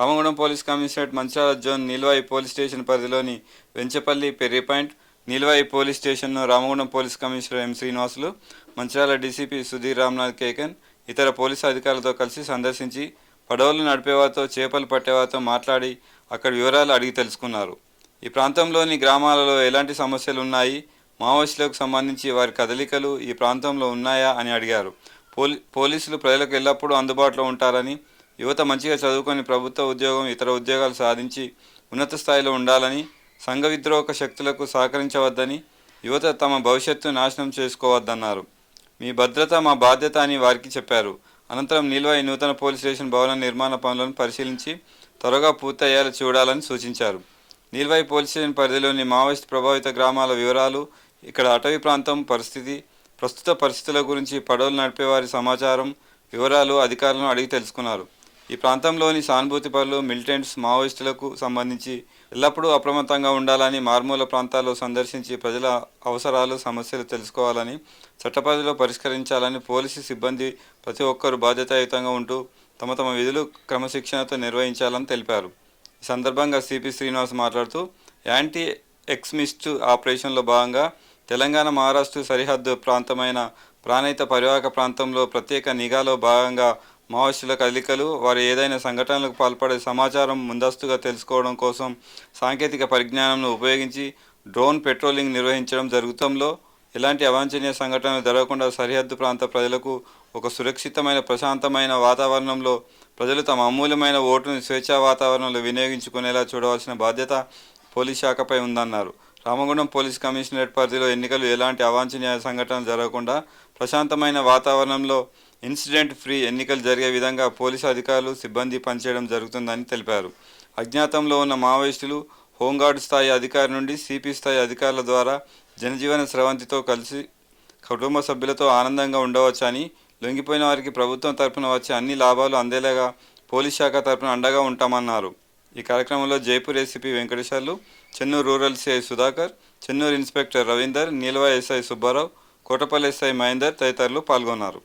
Ramagundam police commissionerate Mancherial zone Nilwai police station పరిధిలోని Venchapalli ferry point Nilwai police స్టేషన్ను Ramagundam police commissioner M Srinivasulu Mancherial DCP Sudheer Ramnath Kekan ఇతర police అధికారులతో కలిసి సందర్శించి పడవలు నడిపేవారితో చేపలు పట్టేవారితో మాట్లాడి అక్కడ వివరాలు అడిగి తెలుసుకున్నారు. ఈ ప్రాంతంలోని గ్రామాలలో ఎలాంటి సమస్యలు ఉన్నాయి? మావోయిస్టులకు సంబంధించి వారి కదలికలు ఈ ప్రాంతంలో ఉన్నాయా అని అడిగారు. పోలీ పోలీసులు ప్రజలకు ఎల్లప్పుడూ అందుబాటులో ఉంటారని యువత మంచిగా చదువుకొని ప్రభుత్వ ఉద్యోగం ఇతర ఉద్యోగాలు సాధించి ఉన్నత స్థాయిలో ఉండాలని సంఘ విద్రోహక శక్తులకు సహకరించవద్దని యువత తమ భవిష్యత్తు నాశనం చేసుకోవద్దన్నారు. మీ భద్రత మా బాధ్యత అని వారికి చెప్పారు. అనంతరం నిల్వై నూతన పోలీస్ స్టేషన్ భవన నిర్మాణ పనులను పరిశీలించి త్వరగా పూర్తయ్యేలా చూడాలని సూచించారు. నిల్వై పోలీస్ స్టేషన్ పరిధిలోని మావోయిస్ట్ ప్రభావిత గ్రామాల వివరాలు ఇక్కడ అటవీ ప్రాంతం పరిస్థితి ప్రస్తుత పరిస్థితుల గురించి పడవలు నడిపేవారి సమాచారం వివరాలు అధికారులను అడిగి తెలుసుకున్నారు. ఈ ప్రాంతంలోని సానుభూతి పనులు మిలిటెంట్స్ మావోయిస్టులకు సంబంధించి ఎల్లప్పుడూ అప్రమత్తంగా ఉండాలని మారుమూల ప్రాంతాల్లో సందర్శించి ప్రజల అవసరాలు సమస్యలు తెలుసుకోవాలని చట్టపరిధిలో పరిష్కరించాలని పోలీసు సిబ్బంది ప్రతి ఒక్కరూ బాధ్యతాయుతంగా ఉంటూ తమ తమ విధులు క్రమశిక్షణతో నిర్వహించాలని తెలిపారు. ఈ సందర్భంగా సిపి శ్రీనివాస్ మాట్లాడుతూ యాంటీ ఎక్స్మిస్ట్ ఆపరేషన్లో భాగంగా తెలంగాణ మహారాష్ట్ర సరిహద్దు ప్రాంతమైన ప్రాణహిత పరివాహక ప్రాంతంలో ప్రత్యేక నిఘాలో భాగంగా మావోయిస్టుల కదలికలు వారు ఏదైనా సంఘటనలకు పాల్పడే సమాచారం ముందస్తుగా తెలుసుకోవడం కోసం సాంకేతిక పరిజ్ఞానంను ఉపయోగించి డ్రోన్ పెట్రోలింగ్ నిర్వహించడం జరుగుతంలో ఎలాంటి అవాంఛనీయ సంఘటనలు జరగకుండా సరిహద్దు ప్రాంత ప్రజలకు ఒక సురక్షితమైన ప్రశాంతమైన వాతావరణంలో ప్రజలు తమ అమూల్యమైన ఓటును స్వేచ్ఛా వాతావరణంలో వినియోగించుకునేలా చూడవలసిన బాధ్యత పోలీస్ శాఖపై ఉందన్నారు. రామగుండం పోలీస్ కమిషనరేట్ పరిధిలో ఎన్నికలు ఎలాంటి అవాంఛనీయ సంఘటనలు జరగకుండా ప్రశాంతమైన వాతావరణంలో ఇన్సిడెంట్ ఫ్రీ ఎన్నికలు జరిగే విధంగా పోలీసు అధికారులు సిబ్బంది పనిచేయడం జరుగుతుందని తెలిపారు. అజ్ఞాతంలో ఉన్న మావోయిస్టులు హోంగార్డు స్థాయి అధికారి నుండి సిపి స్థాయి అధికారుల ద్వారా జనజీవన స్రవంతితో కలిసి కుటుంబ సభ్యులతో ఆనందంగా ఉండవచ్చని లొంగిపోయిన వారికి ప్రభుత్వం తరపున వచ్చే అన్ని లాభాలు అందేలాగా పోలీస్ శాఖ తరపున అండగా ఉంటామన్నారు. ఈ కార్యక్రమంలో Jaipur ACP Venkateshwarlu Chennur rural CI Sudhakar Chennur inspector Ravinder Nilwai SI Subbarao Kotapalli SI Mahender తదితరులు పాల్గొన్నారు.